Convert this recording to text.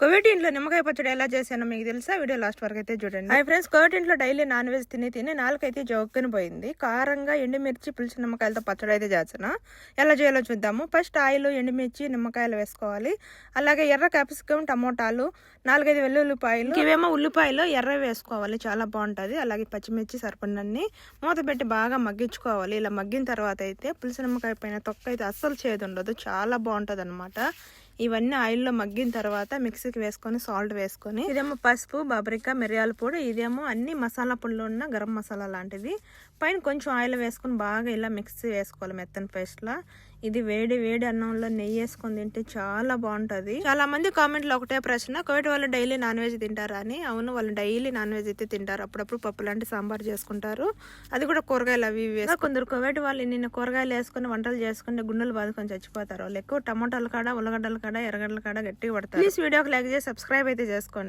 Covid ఇంట్లో నిమ్మకాయ పచ్చడి ఎలా చేశానో మీకు తెలుసా? వీడియో లాస్ట్ వరకు అయితే చూడండి. హై ఫ్రెండ్స్ కోవిడ్ ఇంట్లో డైలీ నాన్ వెజ్ తిని తిని నాలుగైతే జోక్కుని పోయింది. కారంగా ఎండుమిర్చి పులుసు నిమ్మకాయలతో పచ్చడి అయితే చేస్తాను ఎలా చేయాలో చూద్దాము. ఫస్ట్ ఆయిల్ ఎండుమిర్చి నిమ్మకాయలు వేసుకోవాలి. అలాగే ఎర్ర క్యాప్సికం టమోటాలు నాలుగైదు వెల్లుల్లిపాయలు. ఇవేమో ఉల్లిపాయలు ఎర్ర వేసుకోవాలి. చాలా బాగుంటుంది. అలాగే పచ్చిమిర్చి సరిపడినన్ని మూత పెట్టి బాగా మగ్గించుకోవాలి. ఇలా మగ్గిన తర్వాత అయితే పులుసు నిమ్మకాయ పైన తొక్క అయితే అస్సలు చేదు ఉండదు. చాలా బాగుంటుంది అనమాట ఇవన్నీ ఆయిల్లో మగ్గిన తర్వాత మిక్సీకి వేసుకొని సాల్ట్ వేసుకొని ఇదేమో పసుపు బబరిక మిరియాల పొడి ఇదేమో అన్ని మసాలా పొడిలో ఉన్న గరం మసాలా లాంటిది. పైన కొంచెం ఆయిల్ వేసుకొని బాగా ఇలా మిక్సీ వేసుకోవాలి మెత్తని పేస్ట్లా. ఇది వేడి వేడి అన్నంలో నెయ్యి వేసుకొని తింటే చాలా బాగుంటది. చాలా మంది కామెంట్లో ఒకటే ప్రశ్న కోవిడ్ వాళ్ళు డైలీ నాన్ వెజ్ తింటారా అని? అవును వాళ్ళు డైలీ నాన్ వెజ్ అయితే తింటారు. అప్పుడప్పుడు పప్పు లాంటి సాంబార్ చేసుకుంటారు. అది కూడా కూరగాయలు అవి ఇవి కొందరు కోవిడ్ వాళ్ళు నిన్న కూరగాయలు వేసుకొని వంటలు చేసుకుంటే గుండెలు బాదుకొని చచ్చిపోతారు. వాళ్ళు ఎక్కువ టమాటాల కాడ ఉల్లగడ్డల కాడ ఎర్రగడ్డల కాడ గట్టిగా పడతారు. ప్లీజ్ వీడియోకి లైక్ చేసి సబ్స్క్రైబ్ అయితే చేసుకోండి.